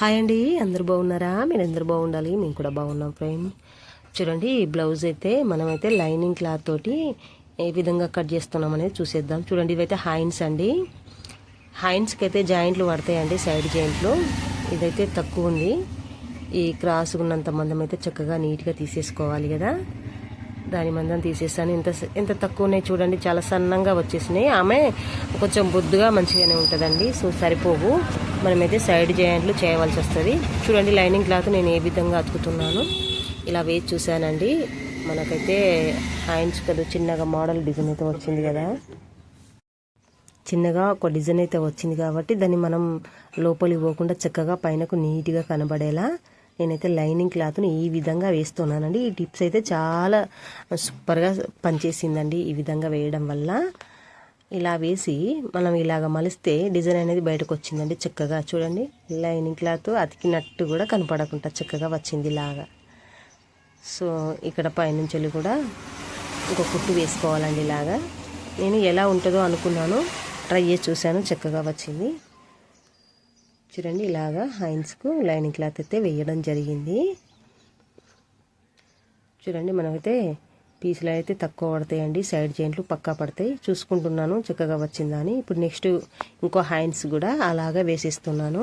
Hi అండి అందరు బాగున్నారా? మీరు అందరు బాగుండాలి? మేము కూడా బాగున్నాం ఫ్రెండ్. చూడండి ఈ బ్లౌజ్ అయితే మనమైతే లైనింగ్ క్లాత్ తోటి ఏ విధంగా కట్ చేస్తున్నాం అనేది చూసేద్దాం. చూడండి ఇవైతే హైన్స్ అండి. హైన్స్కి అయితే జాయింట్లు పడతాయండి సైడ్ జాయింట్లు. ఇదైతే తక్కువ ఉంది. ఈ క్రాస్ ఉన్నంత మందం అయితే చక్కగా నీట్గా తీసేసుకోవాలి కదా. దాని మందం తీసేసాను. ఇంత ఎంత తక్కువ ఉన్నాయి చూడండి చాలా సన్నంగా వచ్చేసినాయి. ఆమె కొంచెం బొద్దుగా మంచిగానే ఉంటుందండి. సో సరిపోవు. మనమైతే సైడ్ జాయింట్లు చేయవలసి వస్తుంది. చూడండి లైనింగ్ క్లాత్ నేను ఏ విధంగా అతుకుతున్నాను. ఇలా వేసి చూశానండి. మనకైతే హ్యాండ్స్ కదా చిన్నగా మోడల్ డిజైన్ అయితే వచ్చింది కదా. చిన్నగా ఒక డిజైన్ అయితే వచ్చింది కాబట్టి దాన్ని మనం లోపలికి పోకుండా చక్కగా పైనకు నీట్గా కనబడేలా నేనైతే లైనింగ్ క్లాత్ని ఈ విధంగా వేస్తున్నానండి. ఈ టిప్స్ అయితే చాలా సూపర్గా పనిచేసిందండి ఈ విధంగా వేయడం వల్ల. ఇలా వేసి మనం ఇలాగ మలిస్తే డిజైన్ అనేది బయటకు వచ్చిందండి చక్కగా. చూడండి లైనింగ్ క్లాత్ అతికినట్టు కూడా కనపడకుండా చక్కగా వచ్చింది ఇలాగా. సో ఇక్కడ పైనుంచి వెళ్ళి కూడా ఇంకో కుట్టు వేసుకోవాలండి ఇలాగా. నేను ఎలా ఉంటుందో అనుకున్నాను ట్రై చేసి చూశాను చక్కగా వచ్చింది. చూడండి ఇలాగా హైన్స్కు లైనింగ్ క్లాత్ అయితే వేయడం జరిగింది. చూడండి మనమైతే పీసులు అయితే తక్కువ పడతాయండి సైడ్ జాయింట్లు పక్కా పడతాయి. చూసుకుంటున్నాను చక్కగా వచ్చిందని. ఇప్పుడు నెక్స్ట్ ఇంకో హ్యాండ్స్ కూడా అలాగా వేసిస్తున్నాను.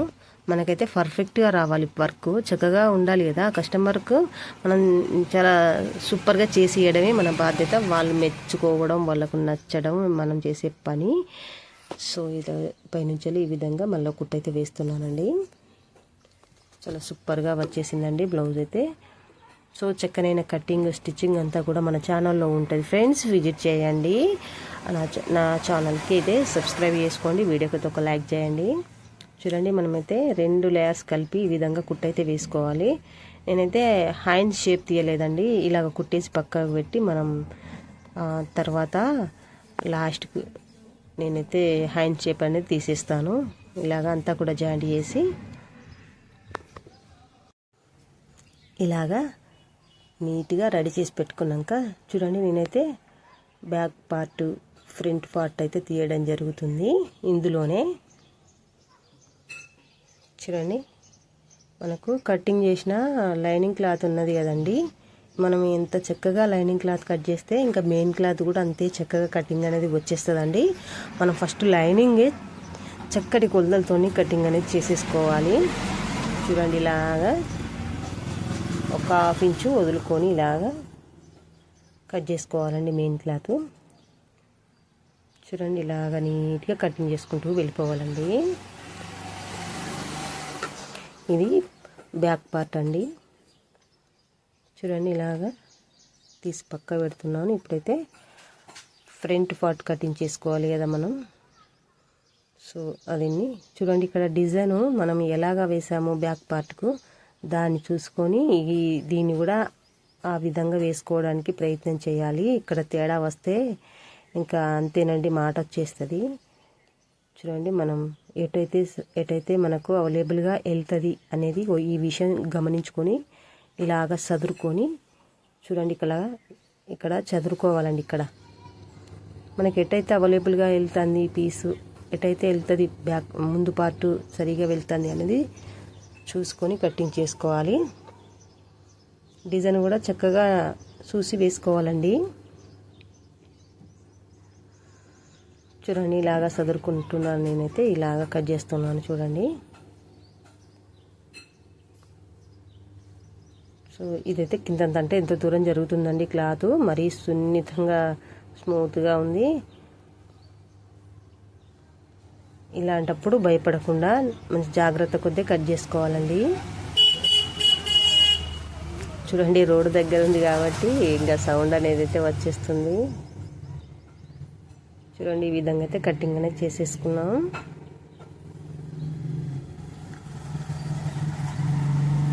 మనకైతే పర్ఫెక్ట్గా రావాలి వర్క్ చక్కగా ఉండాలి కదా కస్టమర్కు మనం చాలా సూపర్గా చేసి ఇవ్వడమే మన బాధ్యత. వాళ్ళు మెచ్చుకోవడం వాళ్ళకు నచ్చడం మనం చేసే పని. సో ఇది పైనుంచి ఈ విధంగా మళ్ళీ కుట్ట అయితే వేస్తున్నానండి. చాలా సూపర్గా వచ్చేసిందండి బ్లౌజ్ అయితే. సో చక్కనైన కటింగ్ స్టిచ్చింగ్ అంతా కూడా మన ఛానల్లో ఉంటుంది ఫ్రెండ్స్. విజిట్ చేయండి. నా నా ఛానల్కి అయితే సబ్స్క్రైబ్ చేసుకోండి. వీడియోకి ఒక లైక్ చేయండి. చూడండి మనమైతే రెండు లేయర్స్ కలిపి ఈ విధంగా కుట్టయితే వేసుకోవాలి. నేనైతే హ్యాండ్ షేప్ తీయలేదండి. ఇలాగ కుట్టేసి పక్కకు పెట్టి మనం తర్వాత లాస్ట్కి నేనైతే హ్యాండ్ షేప్ అనేది తీసేస్తాను. ఇలాగ అంతా కూడా జాయింట్ చేసి. ఇలాగా నీట్గా రెడీ చేసి పెట్టుకున్నాక చూడండి నేనైతే బ్యాక్ పార్ట్ ఫ్రంట్ పార్ట్ అయితే తీయడం జరుగుతుంది ఇందులోనే. చూడండి మనకు కటింగ్ చేసిన లైనింగ్ క్లాత్ ఉన్నది కదండి. మనం ఎంత చక్కగా లైనింగ్ క్లాత్ కట్ చేస్తే ఇంకా మెయిన్ క్లాత్ కూడా అంతే చక్కగా కటింగ్ అనేది వచ్చేస్తుందండి. మనం ఫస్ట్ లైనింగ్ చక్కటి కొలతలతో కటింగ్ అనేది చేసేసుకోవాలి. చూడండి ఇలాగా ఒక హాఫ్ ఇంచు వదులుకొని ఇలాగా కట్ చేసుకోవాలండి మెయిన్ క్లాత్. చూడండి ఇలాగ నీట్గా కటింగ్ చేసుకుంటూ వెళ్ళిపోవాలండి. ఇది బ్యాక్ పార్ట్ అండి. చూడండి ఇలాగా తీసి పక్క పెడుతున్నాను. ఇప్పుడైతే ఫ్రంట్ పార్ట్ కటింగ్ చేసుకోవాలి కదా మనం. సో అదన్నీ చూడండి ఇక్కడ డిజైను మనం ఎలాగా వేసాము బ్యాక్ పార్ట్కు దాన్ని చూసుకొని ఈ దీన్ని కూడా ఆ విధంగా వేసుకోవడానికి ప్రయత్నం చేయాలి. ఇక్కడ తేడా వస్తే ఇంకా అంతేనండి మాట వచ్చేస్తుంది. చూడండి మనం ఎటైతే ఎటైతే మనకు అవైలబుల్గా వెళ్తుంది అనేది ఈ విషయం గమనించుకొని ఇలాగ చదురుకొని చూడండి ఇక్కడ ఇక్కడ చదురుకోవాలండి ఇక్కడ. మనకి ఎటైతే అవైలబుల్గా వెళ్తుంది పీసు ఎటైతే వెళ్తుంది బ్యాక్ ముందు పార్టు సరిగా వెళ్తుంది అనేది చూసుకొని కట్టింగ్ చేసుకోవాలి. డిజైన్ కూడా చక్కగా చూసి వేసుకోవాలండి. చూడండి ఇలాగా చదురుకుంటున్నాను నేనైతే ఇలాగా కట్ చేస్తున్నాను చూడండి. సో ఇదైతే కిందంత అంటే ఎంత దూరం జరుగుతుందండి క్లాత్. మరీ సున్నితంగా స్మూత్గా ఉంది. ఇలాంటప్పుడు భయపడకుండా మంచి జాగ్రత్త కొద్దీ కట్ చేసుకోవాలండి. చూడండి రోడ్డు దగ్గర ఉంది కాబట్టి ఇంకా సౌండ్ అనేది అయితే వచ్చేస్తుంది. చూడండి ఈ విధంగా అయితే కటింగ్ అనేది చేసేసుకున్నాం.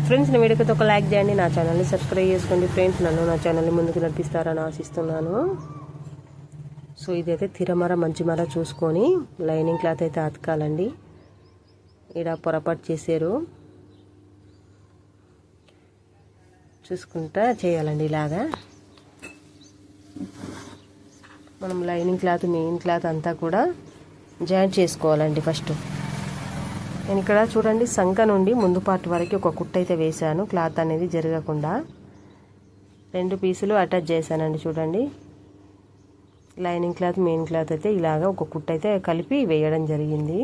ఫ్రెండ్స్ నా వీడియోకి ఒక లైక్ చేయండి నా ఛానల్ని సబ్స్క్రైబ్ చేసుకోండి. ఫ్రెండ్స్ నన్ను నా ఛానల్ని ముందుకు నడిపిస్తారని ఆశిస్తున్నాను. సో ఇదైతే తిరమర మంచి మర చూసుకొని లైనింగ్ క్లాత్ అయితే అతకాలండి. ఇక్కడ పొరపాటు చేశారు. చూసుకుంటా చేయాలండి ఇలాగా. మనం లైనింగ్ క్లాత్ మెయిన్ క్లాత్ అంతా కూడా జాయింట్ చేసుకోవాలండి ఫస్ట్. నేను ఇక్కడ చూడండి సంఖ నుండి ముందు పార్ట్ వరకు ఒక కుట్ అయితే వేశాను. క్లాత్ అనేది జరగకుండా. రెండు పీసులు అటాచ్ చేశానండి చూడండి. లైనింగ్ క్లాత్ మెయిన్ క్లాత్ అయితే ఇలాగా ఒక కుట్ట అయితే కలిపి వేయడం జరిగింది.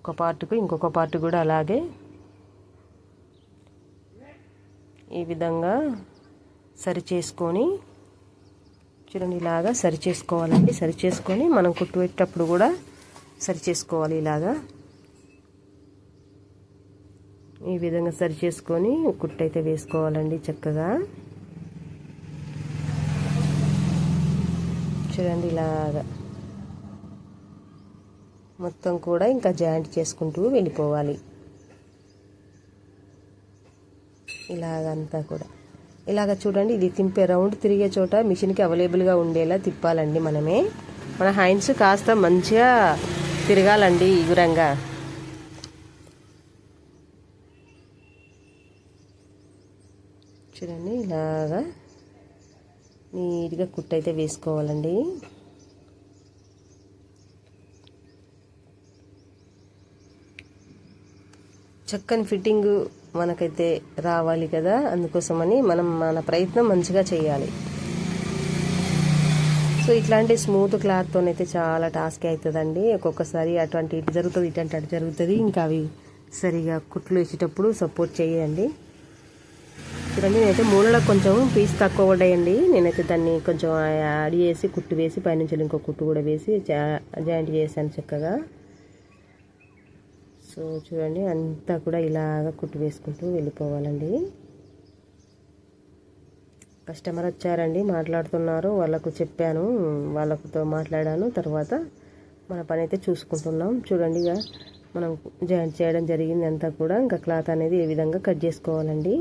ఒక పార్ట్కు ఇంకొక పార్ట్ కూడా అలాగే. ఈ విధంగా సరి చేసుకొని చూడండి ఇలాగా సరి చేసుకోవాలండి సరి చేసుకొని మనం కుట్టు పెట్టేటప్పుడు కూడా సరి చేసుకోవాలి ఇలాగా. ఈ విధంగా సరి చేసుకొని కుట్టు అయితే వేసుకోవాలండి చక్కగా. చూడండి ఇలాగా. మొత్తం కూడా ఇంకా జాయింట్ చేసుకుంటూ వెళ్ళిపోవాలి. ఇలాగంతా కూడా. ఇలాగ చూడండి ఇది తింపే రౌండ్ తిరిగే చోట మిషన్కి అవైలబుల్గా ఉండేలా తిప్పాలండి మనమే. మన హ్యాండ్స్ కాస్త మంచిగా తిరగాలండి ఈగురంగా. చూడండి ఇలాగా నీట్గా కుట్టు అయితే వేసుకోవాలండి. చక్కని ఫిట్టింగ్ మనకైతే రావాలి కదా అందుకోసమని మనం మన ప్రయత్నం మంచిగా చేయాలి. సో ఇట్లాంటి స్మూత్ క్లాత్తోనైతే చాలా టాస్క్ అవుతుందండి ఒక్కొక్కసారి అటువంటి ఇటు జరుగుతుంది ఇటు అటు జరుగుతుంది. ఇంకా అవి సరిగా కుట్లు వేసేటప్పుడు సపోర్ట్ చేయండి చూడండి నేనైతే మూలలో కొంచెం పీస్ తక్కువ పడ్డాయండి. నేనైతే దాన్ని కొంచెం యాడ్ చేసి కుట్టు వేసి పైనుంచి ఇంకో కుట్టు కూడా వేసి జాయింట్ చేశాను చక్కగా. సో చూడండి అంతా కూడా ఇలాగ కుట్టు వేసుకుంటూ వెళ్ళిపోవాలండి. కస్టమర్ వచ్చారండి మాట్లాడుతున్నారు వాళ్ళకు చెప్పాను వాళ్ళతో మాట్లాడాను తర్వాత మన పని అయితే చూసుకుంటున్నాం. చూడండి ఇక మనం జాయింట్ చేయడం జరిగింది అంతా కూడా. ఇంకా క్లాత్ అనేది ఏ విధంగా కట్ చేసుకోవాలండి?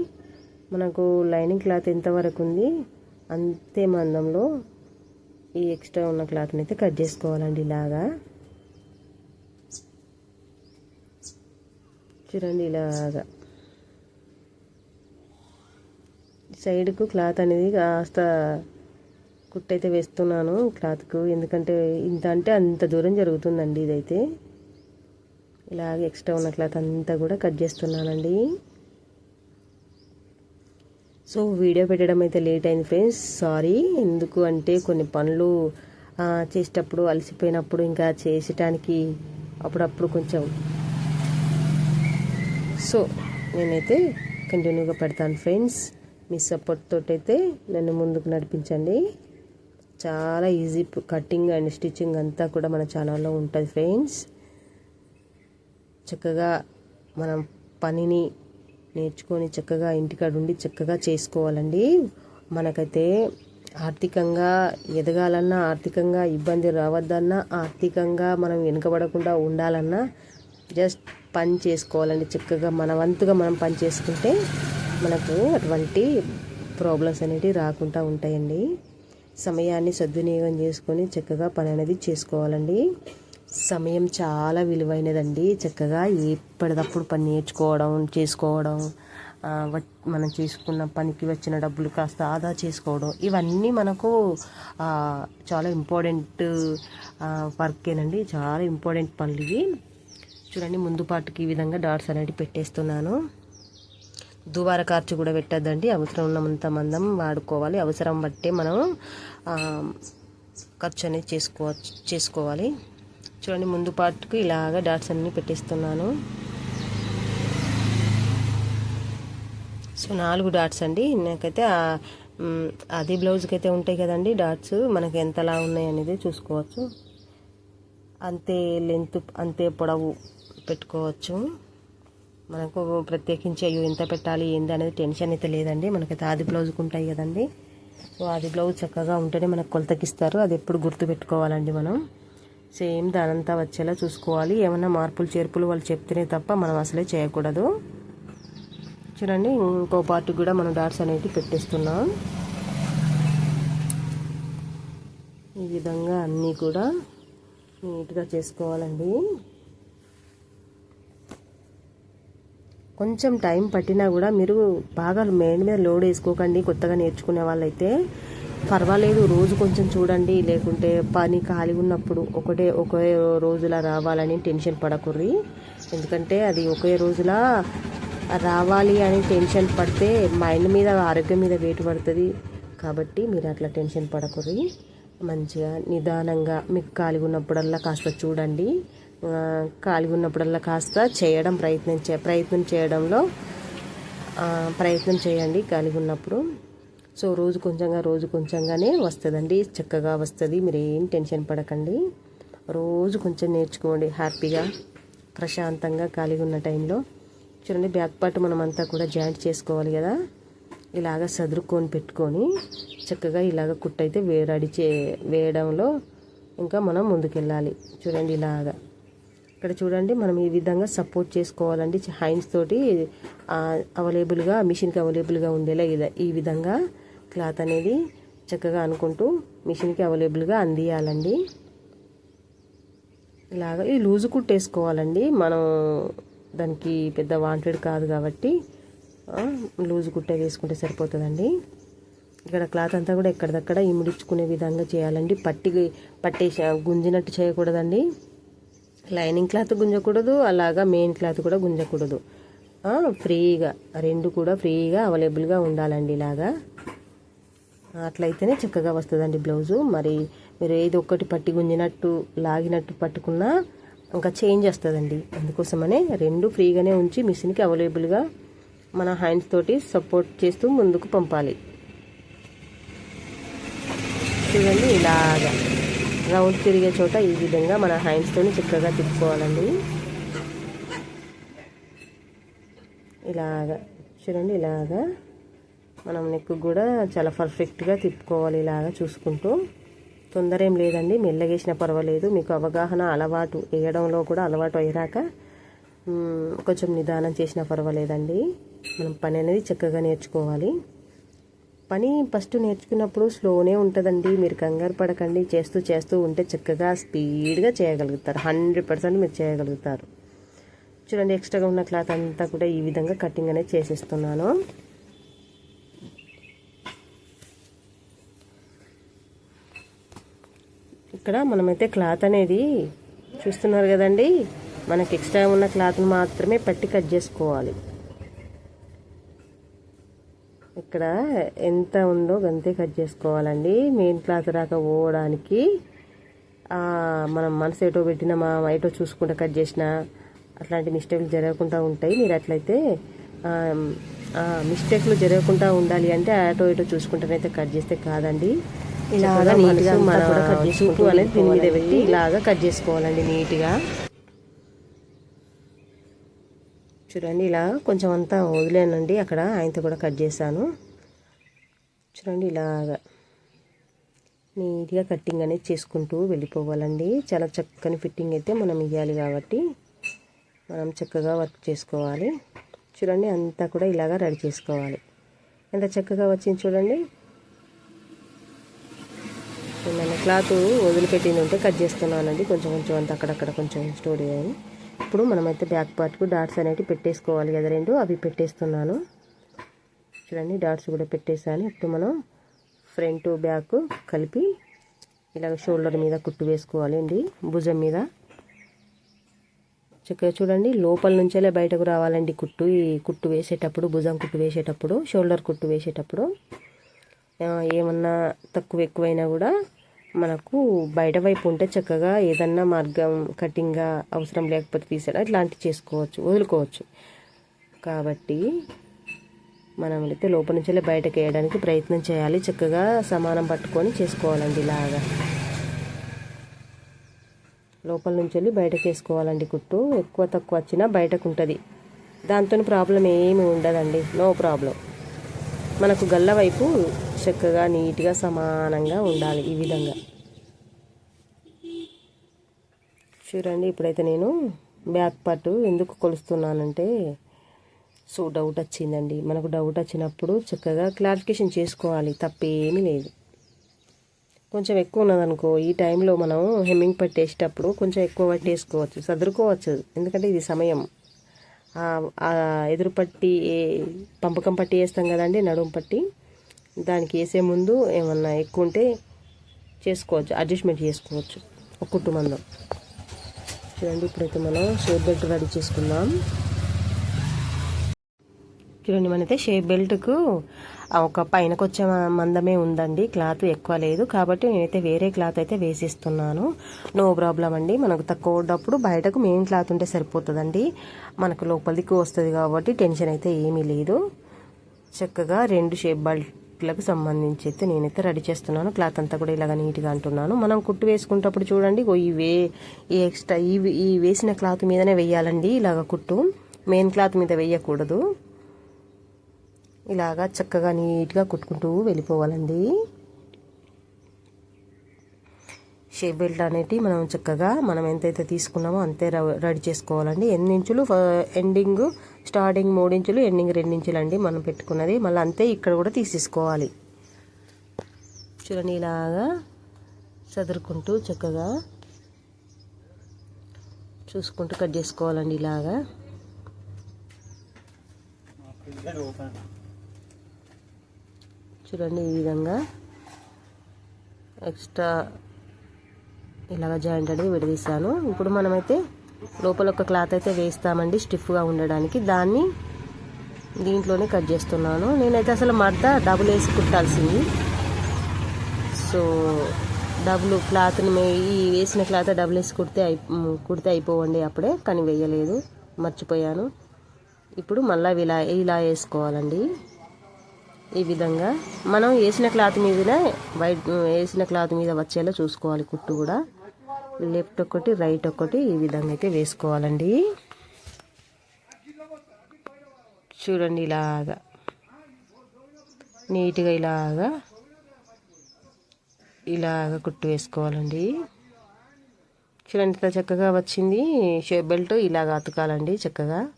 మనకు లైనింగ్ క్లాత్ ఎంతవరకు ఉంది? అంతే మందంలో ఈ ఎక్స్ట్రా ఉన్న క్లాత్ని అయితే కట్ చేసుకోవాలండి ఇలాగా. చూడండి ఇలాగా. సైడ్కు క్లాత్ అనేది కాస్త కుట్టైతే వేస్తున్నాను క్లాత్కు. ఎందుకంటే ఇంత అంటే అంత దూరం జరుగుతుందండి ఇదైతే. ఇలాగే ఎక్స్ట్రా ఉన్న క్లాత్ అంతా కూడా కట్ చేస్తున్నానండి. సో వీడియో పెట్టడం అయితే లేట్ అయింది ఫ్రెండ్స్. సారీ. ఎందుకు అంటే కొన్ని పనులు చేసేటప్పుడు అలసిపోయినప్పుడు ఇంకా చేసటానికి అప్పుడప్పుడు కొంచెం. సో నేనైతే కంటిన్యూగా పెడతాను ఫ్రెండ్స్. మీ సపోర్ట్ తోటైతే నన్ను ముందుకు నడిపించండి. చాలా ఈజీ కటింగ్ అండ్ స్టిచ్చింగ్ అంతా కూడా మన ఛానల్లో ఉంటుంది ఫ్రెండ్స్ చక్కగా మనం పనిని నేర్చుకొని చక్కగా ఇంటికాడ ఉండి చక్కగా చేసుకోవాలండి. మనకైతే ఆర్థికంగా ఎదగాలన్నా ఆర్థికంగా ఇబ్బంది రావద్దన్నా ఆర్థికంగా మనం వెనుకబడకుండా ఉండాలన్నా జస్ట్ పని చేసుకోవాలండి. చక్కగా మన వంతుగా మనం పని చేసుకుంటే మనకు అటువంటి ప్రాబ్లమ్స్ అనేవి రాకుండా ఉంటాయండి. సమయాన్ని సద్వినియోగం చేసుకొని చక్కగా పని అనేది చేసుకోవాలండి. సమయం చాలా విలువైనదండి. చక్కగా ఎప్పటికప్పుడు పని నేర్చుకోవడం చేసుకోవడం మనం చేసుకున్న పనికి వచ్చిన డబ్బులు కాస్త ఆదా చేసుకోవడం ఇవన్నీ మనకు చాలా ఇంపార్టెంట్ వర్కేనండి. చాలా ఇంపార్టెంట్ పనులు ఇవి. చూడండి ముందు పాటుకి ఈ విధంగా డాట్స్ అనేవి పెట్టేస్తున్నాను. దువార ఖర్చు కూడా పెట్టద్దండి. అవసరం ఉన్నంత మందం వాడుకోవాలి. అవసరం బట్టే మనం ఖర్చు అనేది చేసుకోవచ్చు చేసుకోవాలి. చూడండి ముందు పాటుకు ఇలాగ డాట్స్ అన్నీ పెట్టేస్తున్నాను. సో నాలుగు డాట్స్ అండి. నాకైతే అది బ్లౌజ్కి అయితే ఉంటాయి కదండి డాట్స్. మనకి ఎంతలా ఉన్నాయి అనేది చూసుకోవచ్చు. అంతే లెంత్ అంతే పొడవు పెట్టుకోవచ్చు. మనకు ప్రత్యేకించి అయ్యో ఎంత పెట్టాలి ఏంది అనేది టెన్షన్ అయితే లేదండి. మనకైతే ఆది బ్లౌజ్కి ఉంటాయి కదండి. సో ఆది బ్లౌజ్ చక్కగా ఉంటేనే మనకు కొలతకిస్తారు అది ఎప్పుడు గుర్తు పెట్టుకోవాలండి మనం. సేమ్ దానంతా వచ్చేలా చూసుకోవాలి. ఏమన్నా మార్పులు చేర్పులు వాళ్ళు చెప్తేనే తప్ప మనం అసలే చేయకూడదు. చూడండి ఇంకో పార్ట్ కూడా మనం డాట్స్ అనేవి పెట్టేస్తున్నాం. ఈ విధంగా అన్నీ కూడా నీట్గా చేసుకోవాలండి. కొంచెం టైం పట్టినా కూడా మీరు బాగా మెయిన్ మీద లోడ్ వేసుకోకండి కొత్తగా నేర్చుకునే వాళ్ళైతే. పర్వాలేదు రోజు కొంచెం చూడండి లేకుంటే పని ఖాళీ ఉన్నప్పుడు ఒకటే ఒకే రోజులా రావాలని టెన్షన్ పడకుర్రి. ఎందుకంటే అది ఒకే రోజులా రావాలి అని టెన్షన్ పడితే మైండ్ మీద ఆరోగ్యం మీద వేటు పడుతుంది. కాబట్టి మీరు అట్లా టెన్షన్ పడకుర్రి. మంచిగా నిదానంగా మీకు ఖాళీ ఉన్నప్పుడల్లా కాస్త చూడండి. ఖాళీ ఉన్నప్పుడల్లా కాస్త చేయడం ప్రయత్నం చే ప్రయత్నం చేయడంలో ప్రయత్నం చేయండి ఖాళీగా ఉన్నప్పుడు. సో రోజు కొంచెంగా రోజు కొంచెంగానే వస్తుందండి. చక్కగా వస్తుంది. మీరు ఏం టెన్షన్ పడకండి. రోజు కొంచెం నేర్చుకోండి హ్యాపీగా ప్రశాంతంగా ఖాళీగా ఉన్న టైంలో. చూడండి బ్యాక్ పార్ట్ మనం అంతా కూడా జాయింట్ చేసుకోవాలి కదా. ఇలాగ సదురుకొని పెట్టుకొని చక్కగా ఇలాగ కుట్టయితే వేరడి చే వేయడంలో ఇంకా మనం ముందుకెళ్ళాలి. చూడండి ఇలాగా. ఇక్కడ చూడండి మనం ఈ విధంగా సపోర్ట్ చేసుకోవాలండి. హైన్స్ తోటి అవైలబుల్గా మిషన్కి అవైలబుల్గా ఉండేలా ఇద- ఈ విధంగా క్లాత్ అనేది చక్కగా అనుకుంటూ మిషన్కి అవైలబుల్గా అందియాలండి. ఇలాగ ఈ లూజు కుట్టేసుకోవాలండి మనం దానికి పెద్ద వాంటెడ్ కాదు కాబట్టి లూజు కుట్టే వేసుకుంటే సరిపోతుందండి. ఇక్కడ క్లాత్ అంతా కూడా ఎక్కడిదక్కడ ఇమిడించుకునే విధంగా చేయాలండి. పట్టి పట్టేసి గుంజినట్టు చేయకూడదండి. లైనింగ్ క్లాత్ గుంజకూడదు అలాగా మెయిన్ క్లాత్ కూడా గుంజకూడదు. ఫ్రీగా రెండు కూడా ఫ్రీగా అవైలబుల్గా ఉండాలండి ఇలాగా. అట్లయితేనే చక్కగా వస్తుందండి బ్లౌజు. మరి మీరు ఏది ఒక్కటి పట్టి గుంజినట్టు లాగినట్టు పట్టుకున్నా ఇంకా చేంజ్ వస్తుందండి. అందుకోసమనే రెండు ఫ్రీగానే ఉంచి మిషన్కి అవైలబుల్గా మన హ్యాండ్స్ తోటి సపోర్ట్ చేస్తూ ముందుకు పంపాలి. చూడండి ఇలాగా. రౌండ్ తిరిగే చోట ఈ విధంగా మన హ్యాండ్స్తోని చక్కగా తిప్పుకోవాలండి. ఇలాగా చూడండి ఇలాగా మనం నెక్ కూడా చాలా పర్ఫెక్ట్గా తిప్పుకోవాలి ఇలాగా చూసుకుంటూ. తొందర ఏం లేదండి మెల్లగేసినా పర్వాలేదు. మీకు అవగాహన అలవాటు వేయడంలో కూడా అలవాటు అయ్యాక కొంచెం నిదానం చేసినా పర్వాలేదండి. మనం పని అనేది చక్కగా నేర్చుకోవాలి. పని ఫస్ట్ నేర్చుకున్నప్పుడు స్లోనే ఉంటుందండి. మీరు కంగారు పడకండి. చేస్తూ చేస్తూ ఉంటే చక్కగా స్పీడ్గా చేయగలుగుతారు. హండ్రెడ్ పర్సెంట్ మీరు చేయగలుగుతారు. చూడండి ఎక్స్ట్రాగా ఉన్న క్లాత్ అంతా కూడా ఈ విధంగా కటింగ్ అనేది చేసేస్తున్నాను. ఇక్కడ మనమైతే క్లాత్ అనేది చూస్తున్నారు కదండి. మనకి ఎక్స్ట్రా ఉన్న క్లాత్ని మాత్రమే పట్టి కట్ చేసుకోవాలి. ఇక్కడ ఎంత ఉందో గంతే కట్ చేసుకోవాలండి. మెయిన్ క్లాత్ రాక పోవడానికి ఆ, మనం మనసు ఎటో పెట్టినా మా ఎటో చూసుకుంటా కట్ చేసినా అట్లాంటి మిస్టేక్లు జరగకుండా ఉంటాయి. మీరు అట్లయితే మిస్టేక్లు జరగకుండా ఉండాలి అంటే అటో ఇటో చూసుకుంటానైతే కట్ చేస్తే కాదండి. ఇలాగా నీట్గా మన చూపు అనేది దీని మీద పెట్టి ఇలాగా కట్ చేసుకోవాలండి నీట్గా. చూడండి ఇలా కొంచెం అంతా వదిలేనండి. అక్కడ ఆయనతో కూడా కట్ చేశాను. చూడండి ఇలాగా నీట్గా కట్టింగ్ అనేది చేసుకుంటూ వెళ్ళిపోవాలండి. చాలా చక్కని ఫిట్టింగ్ అయితే మనం ఇవ్వాలి కాబట్టి మనం చక్కగా వర్క్ చేసుకోవాలి. చూడండి అంతా కూడా ఇలాగా రెడీ చేసుకోవాలి. ఎంత చక్కగా వచ్చింది చూడండి. నేను క్లాత్ వదిలిపెట్టింది ఉంటే కట్ చేస్తున్నానండి. కొంచెం కొంచెం అంత అక్కడక్కడ కొంచెం స్టోరీ అయ్యి ఇప్పుడు మనమైతే బ్యాక్ పార్ట్కు డాట్స్ అనేవి పెట్టేసుకోవాలి కదా రెండు. అవి పెట్టేస్తున్నాను. చూడండి డాట్స్ కూడా పెట్టేసాను ఇప్పుడు మనం ఫ్రంట్ బ్యాక్ కలిపి ఇలాగ షోల్డర్ మీద కుట్టు వేసుకోవాలి అండి భుజం మీద. చక్కగా చూడండి లోపల నుంచేలే బయటకు రావాలండి కుట్టు. ఈ కుట్టు వేసేటప్పుడు భుజం కుట్టు వేసేటప్పుడు షోల్డర్ కుట్టు వేసేటప్పుడు. ఏమన్నా తక్కువ ఎక్కువైనా కూడా మనకు బయట వైపు ఉంటే చక్కగా ఏదన్నా మార్గం కటింగ్గా అవసరం లేకపోతే తీసేయడం ఇట్లాంటివి చేసుకోవచ్చు వదులుకోవచ్చు. కాబట్టి మనం అయితే లోపల నుంచి బయటకు వేయడానికి ప్రయత్నం చేయాలి. చక్కగా సమానం పట్టుకొని చేసుకోవాలండి ఇలాగా. లోపల నుంచి వెళ్ళి బయటకు వేసుకోవాలండి కుట్టు. ఎక్కువ తక్కువ వచ్చినా బయటకు ఉంటుంది. దాంతో ప్రాబ్లం ఏమి ఉండదండి. No problem. మనకు గల్ల వైపు చక్కగా నీట్గా సమానంగా ఉండాలి ఈ విధంగా. చూడండి ఇప్పుడైతే నేను బ్యాక్ పార్ట్ ఎందుకు కొలుస్తున్నానంటే సో డౌట్ వచ్చిందండి. మనకు డౌట్ వచ్చినప్పుడు చక్కగా క్లారిఫికేషన్ చేసుకోవాలి తప్పేమీ లేదు. కొంచెం ఎక్కువ ఉన్నదనుకో ఈ టైంలో మనం హెమ్మింగ్ పట్టేసేటప్పుడు కొంచెం ఎక్కువ పట్టేసుకోవచ్చు సదురుకోవచ్చు. ఎందుకంటే ఇది సమయం. ఆ- ఎదురు పట్టి పంపకం పట్టి వేస్తాం కదండి నడుము పట్టి. దానికి వేసే ముందు ఏమన్నా ఎక్కువ ఉంటే చేసుకోవచ్చు అడ్జస్ట్మెంట్ చేసుకోవచ్చు. ఒక కుటుంబంలో. చూడండి ఇప్పుడైతే మనం షేప్ బెల్ట్ రెడీ చేసుకుందాం. చూడండి మనైతే షేప్ బెల్ట్కు ఒక పైనకు వచ్చే మందమే ఉందండి. క్లాత్ ఎక్కువ లేదు. కాబట్టి నేనైతే వేరే క్లాత్ అయితే వేసిస్తున్నాను. నో ప్రాబ్లం అండి. మనకు తక్కువ ఉన్నప్పుడు బయటకు మెయిన్ క్లాత్ ఉంటే సరిపోతుందండి. మనకు లోపలికి వస్తుంది కాబట్టి టెన్షన్ అయితే ఏమీ లేదు. చక్కగా రెండు షేప్ బెల్ట్ కుట్లకు సంబంధించి అయితే నేనైతే రెడీ చేస్తున్నాను. క్లాత్ అంతా కూడా ఇలాగ నీట్గా అంటున్నాను. మనం కుట్టు వేసుకునేటప్పుడు చూడండి ఈ వే ఈ ఎక్స్ట్రా ఈ ఈ వేసిన క్లాత్ మీదనే వేయాలండి ఇలాగ కుట్టు. మెయిన్ క్లాత్ మీద వేయకూడదు. ఇలాగా చక్కగా నీట్గా కుట్టుకుంటూ వెళ్ళిపోవాలండి. షేప్ బెల్ట్ అనేది మనం చక్కగా మనం ఎంతైతే తీసుకున్నామో అంతే రెడీ చేసుకోవాలండి. ఎన్ని ఇంచులు ఎండింగ్ స్టార్టింగ్ మూడు ఇంచులు ఎండింగ్ రెండు ఇంచులు అండి మనం పెట్టుకున్నది. మళ్ళీ అంతే ఇక్కడ కూడా తీసేసుకోవాలి. చూడండి ఇలాగా చదురుకుంటూ చక్కగా చూసుకుంటూ కట్ చేసుకోవాలండి ఇలాగా. చూడండి ఈ విధంగా ఎక్స్ట్రా ఇలాగ జాయింట్ అనేది విడదీసాను ఇప్పుడు మనమైతే లోపల ఒక క్లాత్ అయితే వేస్తామండి స్టిఫ్గా ఉండడానికి. దాన్ని దీంట్లోనే కట్ చేస్తున్నాను. నేనైతే అసలు మర్ద డబుల్ వేసి కుట్టాల్సింది. సో డబుల్ క్లాత్ని ఈ వేసిన క్లాత్ డబుల్ వేసి కుడితే అయి కుడితే అయిపోవండి అప్పుడే కానీ వేయలేదు మర్చిపోయాను. ఇప్పుడు మళ్ళీ ఇలా ఇలా వేసుకోవాలండి. ఈ విధంగా మనం వేసిన క్లాత్ మీదనే వైట్ వేసిన క్లాత్ మీద వచ్చేలా చూసుకోవాలి కుట్టు కూడా. లెఫ్ట్ ఒకటి రైట్ ఒకటి ఈ విధంగా అయితే వేసుకోవాలండి. చూడండి ఇలాగా. నీట్గా ఇలాగా. ఇలాగ కుట్టు వేసుకోవాలండి. చూడండి ఇంత చక్కగా వచ్చింది. షేప్ బెల్ట్ ఇలాగ అతకాలండి చక్కగా.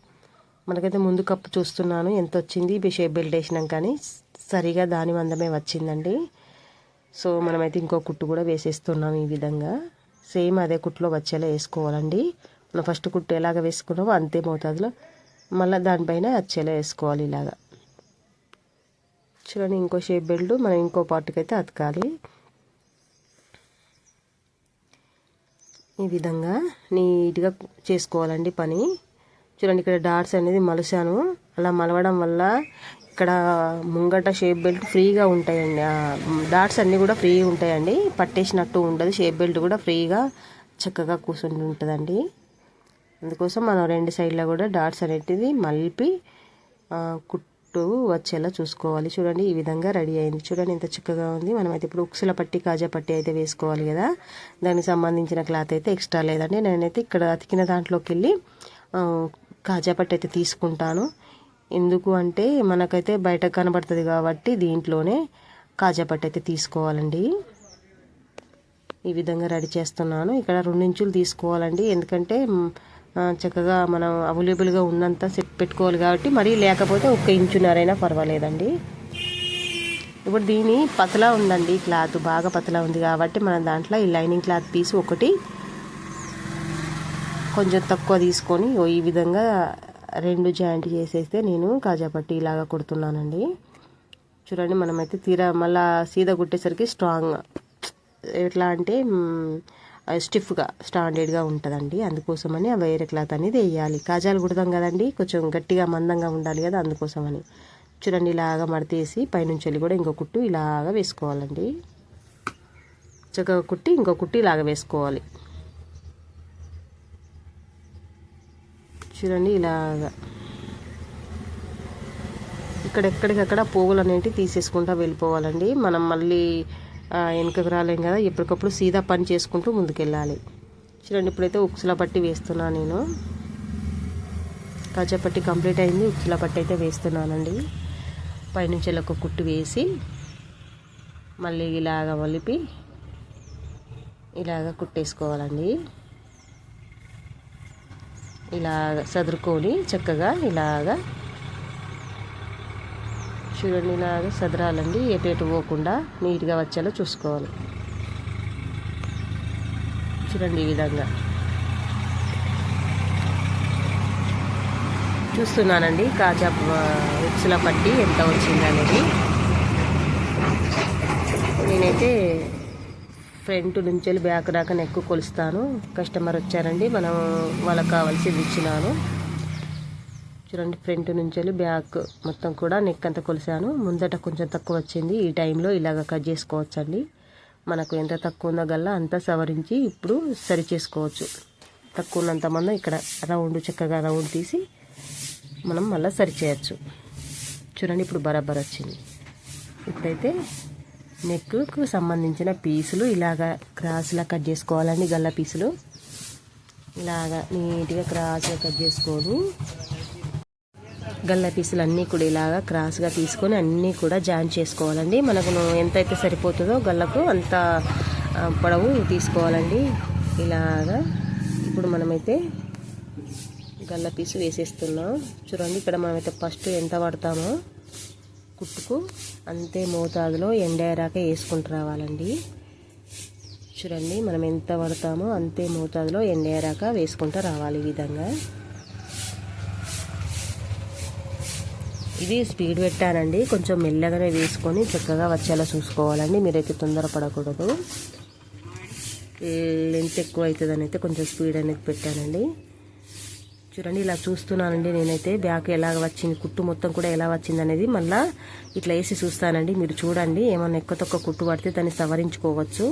మనకైతే ముందు కప్పు చూస్తున్నాను ఎంత వచ్చింది. షేప్ బెల్ట్ వేసినాం కానీ సరిగా దాని మందమే వచ్చిందండి. సో మనమైతే ఇంకో కుట్టు కూడా వేసేస్తున్నాం ఈ విధంగా. సేమ్ అదే కుట్లో వచ్చేలా వేసుకోవాలండి. మనం ఫస్ట్ కుట్టు ఎలాగ వేసుకున్నామో అంతే మోతాదులో మళ్ళీ దానిపైన వచ్చేలా వేసుకోవాలి ఇలాగా. చూడండి ఇంకో షేప్ బెల్ట్ మనం ఇంకో పార్ట్కైతే అయితే అతకాలి. ఈ విధంగా నీట్గా చేసుకోవాలండి పని. చూడండి ఇక్కడ డాట్స్ అనేది మలసాను అలా మలవడం వల్ల ఇక్కడ ముంగట షేప్ బెల్ట్ ఫ్రీగా ఉంటాయండి. డాట్స్ అన్నీ కూడా ఫ్రీగా ఉంటాయండి. పట్టేసినట్టు ఉండదు. షేప్ బెల్ట్ కూడా ఫ్రీగా చక్కగా కూర్చుని ఉంటుందండి. అందుకోసం మనం రెండు సైడ్లో కూడా డాట్స్ అనేటిది మలిపి కుట్టు వచ్చేలా చూసుకోవాలి. చూడండి ఈ విధంగా రెడీ అయింది. చూడండి ఎంత చక్కగా ఉంది. మనమైతే ఇప్పుడు ఉక్సుల పట్టి కాజా పట్టి అయితే వేసుకోవాలి కదా. దానికి సంబంధించిన క్లాత్ అయితే ఎక్స్ట్రా లేదండి. నేనైతే ఇక్కడ అతికిన దాంట్లోకి వెళ్ళి కాజా పట్టి అయితే తీసుకుంటాను. ఎందుకు అంటే మనకైతే బయట కనబడుతుంది కాబట్టి దీంట్లోనే కాజాపట్టు అయితే తీసుకోవాలండి. ఈ విధంగా రెడీ చేస్తున్నాను. ఇక్కడ రెండు ఇంచులు తీసుకోవాలండి. ఎందుకంటే చక్కగా మనం అవైలబుల్గా ఉన్నంత సెట్ పెట్టుకోవాలి కాబట్టి మరీ లేకపోతే ఒక్క ఇంచున్నరైనా పర్వాలేదండి. ఇప్పుడు దీని పతలా ఉందండి క్లాత్. బాగా పతలా ఉంది కాబట్టి మనం దాంట్లో ఈ లైనింగ్ క్లాత్ పీస్ ఒకటి కొంచెం తక్కువ తీసుకొని ఈ విధంగా రెండు జాయింట్ చేసేస్తే నేను కాజాపట్టి ఇలాగా కుడుతున్నానండి. చూడండి మనమైతే తీరా మళ్ళా సీదా కుట్టేసరికి స్ట్రాంగ్ ఎట్లా అంటే స్టిఫ్గా స్టాండర్డ్గా ఉంటుందండి. అందుకోసమని ఆ వేరే క్లాత్ అనేది వేయాలి. కాజాలు కుడతాం కదండి కొంచెం గట్టిగా మందంగా ఉండాలి కదా అందుకోసమని. చూడండి ఇలాగా మడతేసి పైనుంచి వెళ్ళి కూడా ఇంకో కుట్టు ఇలాగా వేసుకోవాలండి. చక్కగా కుట్టి ఇంకో కుట్టి ఇలాగ వేసుకోవాలి. చూడండి ఇలాగా ఇక్కడెక్కడికక్కడ పువ్వులు పోగులు అనేవి తీసేసుకుంటూ వెళ్ళిపోవాలండి. మనం మళ్ళీ వెనుకకు రాలేం కదా ఎప్పటికప్పుడు సీదా పని చేసుకుంటూ ముందుకెళ్ళాలి. చూడండి ఇప్పుడైతే ఉక్సుల పట్టి వేస్తున్నా నేను. కాజా పట్టి కంప్లీట్ అయింది ఉక్సుల పట్టి అయితే వేస్తున్నానండి. పైనుంచి ఒక కుట్టు వేసి మళ్ళీ ఇలాగ వలిపి ఇలాగ కుట్టేసుకోవాలండి. ఇలా సదురుకొని చక్కగా ఇలాగా చూడండి ఇలాగ సదరాలండి. ఎటు ఎటు పోకుండా నీట్గా వచ్చేలా చూసుకోవాలి. చూడండి ఈ విధంగా. చూస్తున్నానండి కాజా ఉక్సుల పట్టి ఎంత వచ్చింది అనేది నేనైతే ఫ్రంట్ నుంచి వెళ్ళి బ్యాక్ దాకా ఎక్కువ కొలుస్తాను. కస్టమర్ వచ్చారండి మనం వాళ్ళకి కావాల్సింది ఇచ్చినాను. చూడండి ఫ్రంట్ నుంచి వెళ్ళి బ్యాక్ మొత్తం కూడా నెక్ అంతా కొలిసాను ముందట కొంచెం తక్కువ వచ్చింది. ఈ టైంలో ఇలాగ కట్ చేసుకోవచ్చండి. మనకు ఎంత తక్కువ ఉందో గల్లా అంతా సవరించి ఇప్పుడు సరి చేసుకోవచ్చు. తక్కువ ఉన్నంత మనం ఇక్కడ రౌండ్ చక్కగా రౌండ్ తీసి మనం మళ్ళీ సరి చేయొచ్చు. చూడండి ఇప్పుడు బరాబర్ వచ్చింది. ఇప్పుడైతే నెక్కు సంబంధించిన పీసులు ఇలాగా క్రాస్లా కట్ చేసుకోవాలండి గల్ల పీసులు. ఇలాగా నీట్గా క్రాస్గా కట్ చేసుకొని గల్ల పీసులు అన్నీ కూడా ఇలాగా క్రాస్గా తీసుకొని అన్నీ కూడా జాయిన్ చేసుకోవాలండి. మనకు ఎంతైతే సరిపోతుందో గల్లకు అంత పొడవు తీసుకోవాలండి. ఇలాగా ఇప్పుడు మనమైతే గల్ల పీసు వేసేస్తున్నాం. చూడండి ఇక్కడ మనమైతే ఫస్ట్ ఎంత పడతామో కుట్టుకు అంతే మోతాదులో ఎండేరాక వేసుకుంటూ రావాలండి. చూడండి మనం ఎంత పడతామో అంతే మోతాదులో ఎండేరాక వేసుకుంటూ రావాలి ఈ విధంగా. ఇది స్పీడ్ పెట్టానండి. కొంచెం మెల్లగానే వేసుకొని చక్కగా వచ్చేలా చూసుకోవాలండి. మీరైతే తొందరపడకూడదు లెంత్ ఎక్కువ అవుతుందని అయితే కొంచెం స్పీడ్ అనేది పెట్టానండి. చూడండి ఇలా చూస్తున్నానండి నేనైతే. బ్యాక్ ఎలా వచ్చింది కుట్టు మొత్తం కూడా ఎలా వచ్చింది అనేది మళ్ళీ ఇట్లా వేసి చూస్తానండి. మీరు చూడండి ఏమన్నా ఎక్కువ తక్కువ కుట్టు పడితే దాన్ని సవరించుకోవచ్చు.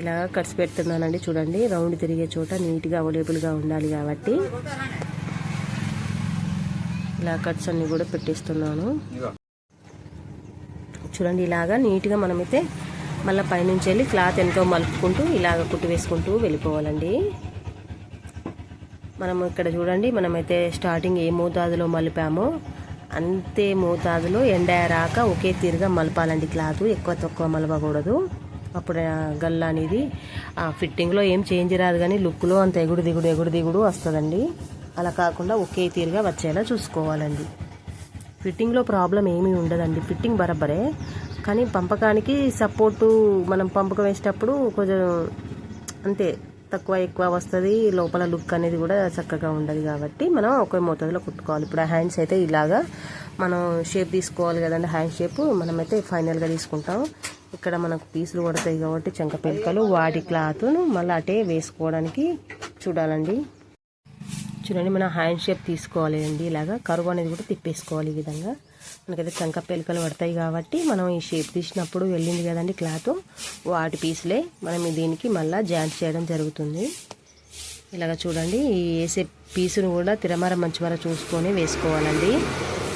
ఇలా కట్స్ పెడుతున్నానండి చూడండి. రౌండ్ తిరిగే చోట నీట్గా అవైలబుల్గా ఉండాలి కాబట్టి. ఇలా కట్స్ అన్ని కూడా పెట్టేస్తున్నాను. చూడండి ఇలాగా నీట్గా మనమైతే మళ్ళీ పైనుంచి వెళ్ళి క్లాత్ ఎంతో మలుపుకుంటూ ఇలాగ కుట్టు వేసుకుంటూ వెళ్ళిపోవాలండి. మనం ఇక్కడ చూడండి మనమైతే స్టార్టింగ్ ఏ మోతాదులో మలిపామో. అంతే మోతాదులో ఎండ రాక ఒకే తీరుగా మలపాలండి క్లాత్. ఎక్కువ తక్కువ మలపకూడదు అప్పుడు గల్లా గల్ల అనేది ఆ ఫిట్టింగ్లో ఏం చేంజ్ రాదు కానీ లుక్లో అంత ఎగుడు దిగుడు ఎగుడు దిగుడు వస్తుందండి. అలా కాకుండా ఒకే తీరుగా వచ్చేలా చూసుకోవాలండి. ఫిట్టింగ్లో ప్రాబ్లం ఏమీ ఉండదండి. ఫిట్టింగ్ బరబ్బరే కానీ పంపకానికి సపోర్టు మనం పంపకం వేసేటప్పుడు కొంచెం అంతే. తక్కువ ఎక్కువ వస్తుంది. లోపల లుక్ అనేది కూడా చక్కగా ఉండదు కాబట్టి మనం ఒకే మోతాదులో కుట్టుకోవాలి. ఇప్పుడు ఆ హ్యాండ్స్ అయితే ఇలాగా మనం షేప్ తీసుకోవాలి కదండి. హ్యాండ్ షేప్ మనమైతే ఫైనల్గా తీసుకుంటాం. ఇక్కడ మనకు పీసులు పడతాయి కాబట్టి చెంక పిలకలు వాటి క్లాత్ను మళ్ళీ అటే వేసుకోవడానికి చూడాలండి. చూడండి మనం హ్యాండ్ షేప్ తీసుకోవాలి అండి. ఇలాగా కరువు అనేది కూడా తిప్పేసుకోవాలి ఈ విధంగా. మనకైతే చంక పెలుకలు పడతాయి కాబట్టి మనం ఈ షేప్ తీసినప్పుడు వెళ్ళింది కదండి క్లాత్ వాటి పీసులే మనం దీనికి మళ్ళీ జాయింట్ చేయడం జరుగుతుంది. ఇలాగ చూడండి ఈ వేసే పీసును కూడా తిరమర మంచిమర చూసుకొని వేసుకోవాలండి.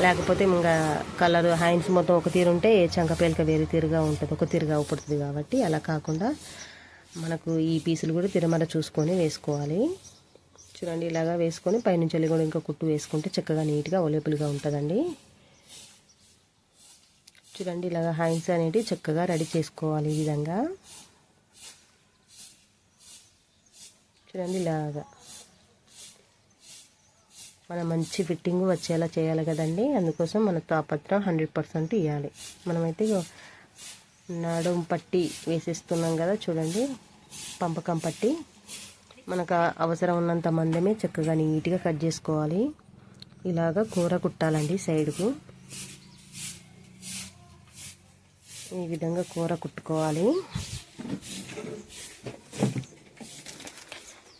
లేకపోతే ఇంకా కలర్ హ్యాండ్స్ మొత్తం ఒక తీరు ఉంటే చంక పేలిక వేరే తీరుగా ఉంటుంది ఒక తీరుగా అవుపడుతుంది కాబట్టి అలా కాకుండా మనకు ఈ పీసులు కూడా తిరమర చూసుకొని వేసుకోవాలి. చూడండి ఇలాగా వేసుకొని పైనుంచి వెళ్ళి కూడా ఇంకా కుట్టు వేసుకుంటే చక్కగా నీట్గా అవైలబుల్గా ఉంటుందండి. చూడండి ఇలాగ హ్యాండ్స్ అనేటివి చక్కగా రెడీ చేసుకోవాలి ఈ విధంగా. చూడండి ఇలాగా. మనం మంచి ఫిట్టింగ్ వచ్చేలా చేయాలి కదండి. అందుకోసం మన తాపత్రం హండ్రెడ్ పర్సెంట్ ఇవ్వాలి మనమైతే నడుం పట్టి వేసేస్తున్నాం కదా చూడండి. పంపకం పట్టి మనకు అవసరం ఉన్నంత మందమే చక్కగా నీట్గా కట్ చేసుకోవాలి. ఇలాగ కూర కుట్టాలండి సైడ్కు. ఈ విధంగా కూర కుట్టుకోవాలి.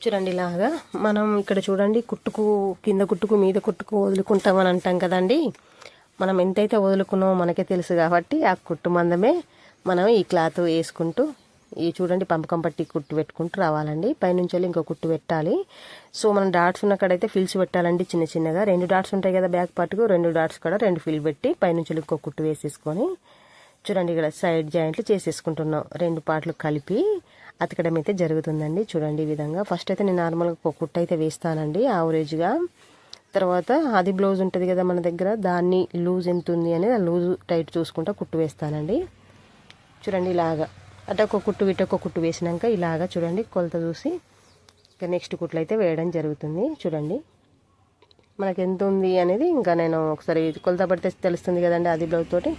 చూడండి ఇలాగా మనం ఇక్కడ చూడండి కుట్టుకు కింద కుట్టుకు మీద కుట్టుకు వదులుకుంటామని అంటాం కదండి. మనం ఎంతైతే వదులుకున్నామో మనకే తెలుసు కాబట్టి ఆ కుట్టు మందమే మనం ఈ క్లాత్ వేసుకుంటూ ఈ చూడండి పంపకం పట్టి కుట్టు పెట్టుకుంటూ రావాలండి. పైనుంచి వెళ్ళి ఇంకో కుట్టు పెట్టాలి. సో మనం డాట్స్ ఉన్న కాడైతే ఫిల్స్ పెట్టాలండి చిన్న చిన్నగా. రెండు డాట్స్ ఉంటాయి కదా బ్యాక్ పార్ట్కు రెండు డాట్స్ కూడా రెండు ఫిల్ పెట్టి పైనుంచి వెళ్ళి ఇంకో కుట్టు వేసేసుకొని చూడండి ఇక్కడ సైడ్ జాయింట్లు చేసేసుకుంటున్నాం. రెండు పార్ట్లు కలిపి అతకడం అయితే జరుగుతుందండి. చూడండి ఈ విధంగా. ఫస్ట్ అయితే నేను నార్మల్గా ఒక కుట్టు అయితే వేస్తానండి యావరేజ్గా తర్వాత అది బ్లౌజ్ ఉంటుంది కదా మన దగ్గర దాన్ని లూజ్ ఎంత ఉంది అనేది లూజ్ టైట్ చూసుకుంటా కుట్టు వేస్తానండి. చూడండి ఇలాగా. అటు ఒక కుట్టు ఇటు ఒక కుట్టు వేసినాక ఇలాగా చూడండి కొలత చూసి ఇక నెక్స్ట్ కుట్లు అయితే వేయడం జరుగుతుంది. చూడండి. మనకు ఎంత ఉంది అనేది ఇంకా నేను ఒకసారి కొలత పడితే తెలుస్తుంది కదండి అది బ్లౌజ్ తోటి.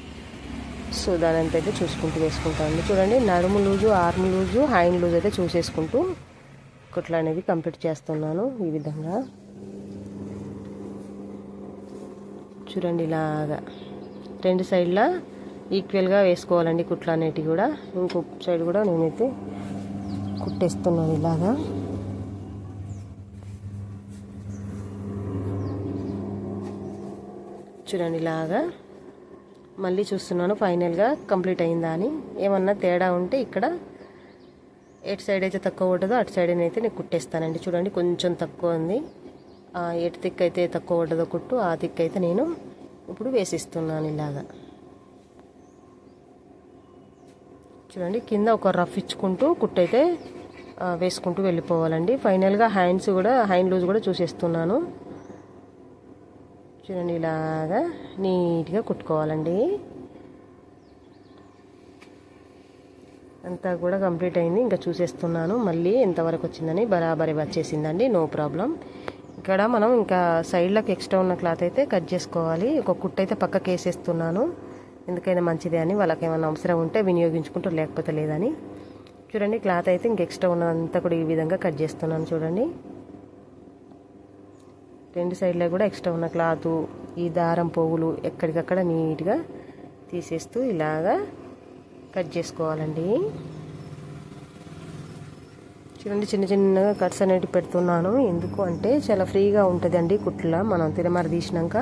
సో దాని అంత అయితే చూసుకుంటూ వేసుకుంటాను చూడండి నడుము loose arm loose hand loose అయితే చూసేసుకుంటూ కుట్లు అనేది కంప్లీట్ చేస్తున్నాను ఈ విధంగా. చూడండి ఇలాగా రెండు సైడ్లా ఈక్వల్గా వేసుకోవాలండి కుట్లు అనేటివి కూడా. ఇంకొక సైడ్ కూడా నేనైతే కుట్టేస్తున్నాను ఇలాగా. చూడండి ఇలాగా మళ్ళీ చూస్తున్నాను ఫైనల్గా కంప్లీట్ అయిందా అని. ఏమన్నా తేడా ఉంటే ఇక్కడ ఎటు సైడ్ అయితే తక్కువ ఉంటుందో అటు సైడ్ అయితే నేను కుట్టేస్తానండి. చూడండి కొంచెం తక్కువ ఉంది. ఎటు తిక్కు అయితే తక్కువ ఉంటుందో కుట్టు ఆ తిక్కు అయితే నేను ఇప్పుడు వేసిస్తున్నాను ఇలాగా. చూడండి కింద ఒక రఫ్ ఇచ్చుకుంటూ కుట్టయితే వేసుకుంటూ వెళ్ళిపోవాలండి. ఫైనల్గా హ్యాండ్స్ కూడా హ్యాండ్ లూజ్ కూడా చూసేస్తున్నాను. చూడండి ఇలాగా నీట్గా కుట్టుకోవాలండి. అంతా కూడా కంప్లీట్ అయింది. ఇంకా చూసేస్తున్నాను. మళ్ళీ ఎంతవరకు వచ్చిందని బరాబరి వచ్చేసిందండి. No problem. ఇక్కడ మనం ఇంకా సైడ్లకు ఎక్స్ట్రా ఉన్న క్లాత్ అయితే కట్ చేసుకోవాలి. ఒక కుట్టు అయితే పక్కకి వేసేస్తున్నాను. ఎందుకైనా మంచిదే అని వాళ్ళకి ఏమైనా అవసరం ఉంటే వినియోగించుకుంటారు లేకపోతే లేదని. చూడండి క్లాత్ అయితే ఇంక ఎక్స్ట్రా ఉన్నదంతా కూడా ఈ విధంగా కట్ చేస్తున్నాను. చూడండి. రెండు సైడ్లో కూడా ఎక్స్ట్రా ఉన్న క్లాత్ ఈ దారం పోగులు ఎక్కడికక్కడ నీట్గా తీసేస్తూ ఇలాగా కట్ చేసుకోవాలండి. చూడండి చిన్న చిన్నగా కట్స్ అనేవి పెడుతున్నాను. ఎందుకు అంటే చాలా ఫ్రీగా ఉంటుందండి కుట్ల. మనం తిరమర తీసినాక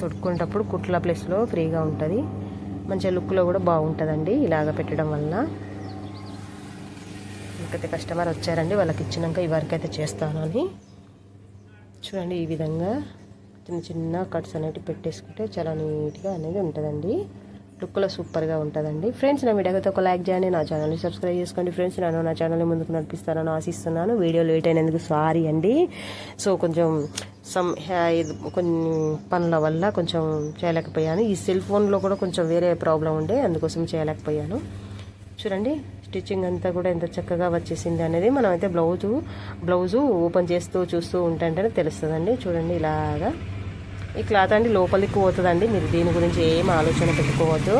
తొడుక్కునేటప్పుడు కుట్ల ప్లేస్లో ఫ్రీగా ఉంటుంది. మంచిగా లుక్లో కూడా బాగుంటుందండి ఇలాగ పెట్టడం వల్ల. ఇంకైతే కస్టమర్ వచ్చారండి వాళ్ళకి ఇచ్చినాక ఈ వర్క్ అయితే చేస్తాను అని. చూడండి ఈ విధంగా చిన్న చిన్న కట్స్ అనేవి పెట్టేసుకుంటే చాలా నీట్గా అనేది ఉంటుందండి. లుక్లో సూపర్గా ఉంటుందండి. ఫ్రెండ్స్ నా వీడియోకి ఒక లైక్ చేయండి నా ఛానల్ని సబ్స్క్రైబ్ చేసుకోండి. ఫ్రెండ్స్ నేను నా ఛానల్ని ముందుకు నడిపిస్తానని ఆశిస్తున్నాను. వీడియో లేట్ అయినందుకు సారీ అండి. సో కొంచెం సమ్ కొన్ని పనుల వల్ల కొంచెం చేయలేకపోయాను. ఈ సెల్ ఫోన్లో కూడా కొంచెం వేరే ప్రాబ్లం ఉండే అందుకోసం చేయలేకపోయాను. చూడండి. స్టిచ్చింగ్ అంతా కూడా ఎంత చక్కగా వచ్చేసింది అనేది మనం అయితే బ్లౌజు బ్లౌజు ఓపెన్ చేస్తూ చూస్తూ ఉంటుంటేనే తెలుస్తుందండి. చూడండి ఇలాగా. ఈ క్లాత్ అండి లోపలికి పోతుందండి. మీరు దీని గురించి ఏం ఆలోచన పెట్టుకోవద్దు.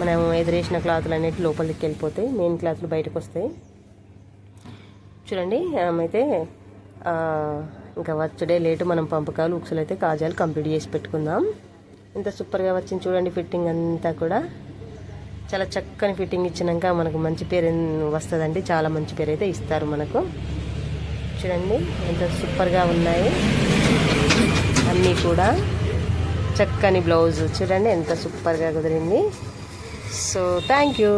మనం ఎదురేసిన క్లాతులు అనేవి లోపలికి వెళ్ళిపోతాయి. మెయిన్ క్లాత్లు బయటకు వస్తాయి చూడండి అయితే ఇంకా వచ్చడే లేటు మనం పంపకాలు ఉక్సులు అయితే కాజాలు కంప్లీట్ చేసి పెట్టుకుందాం. ఇంత సూపర్గా వచ్చింది చూడండి ఫిట్టింగ్ అంతా కూడా. చాలా చక్కని ఫిట్టింగ్ ఇచ్చినాక మనకు మంచి పేరు వస్తుందండి. చాలా మంచి పేరు అయితే ఇస్తారు మనకు. చూడండి ఎంత సూపర్గా ఉన్నాయి. అన్నీ కూడా చక్కని బ్లౌజ్. చూడండి ఎంత సూపర్గా కుదిరింది. So thank you.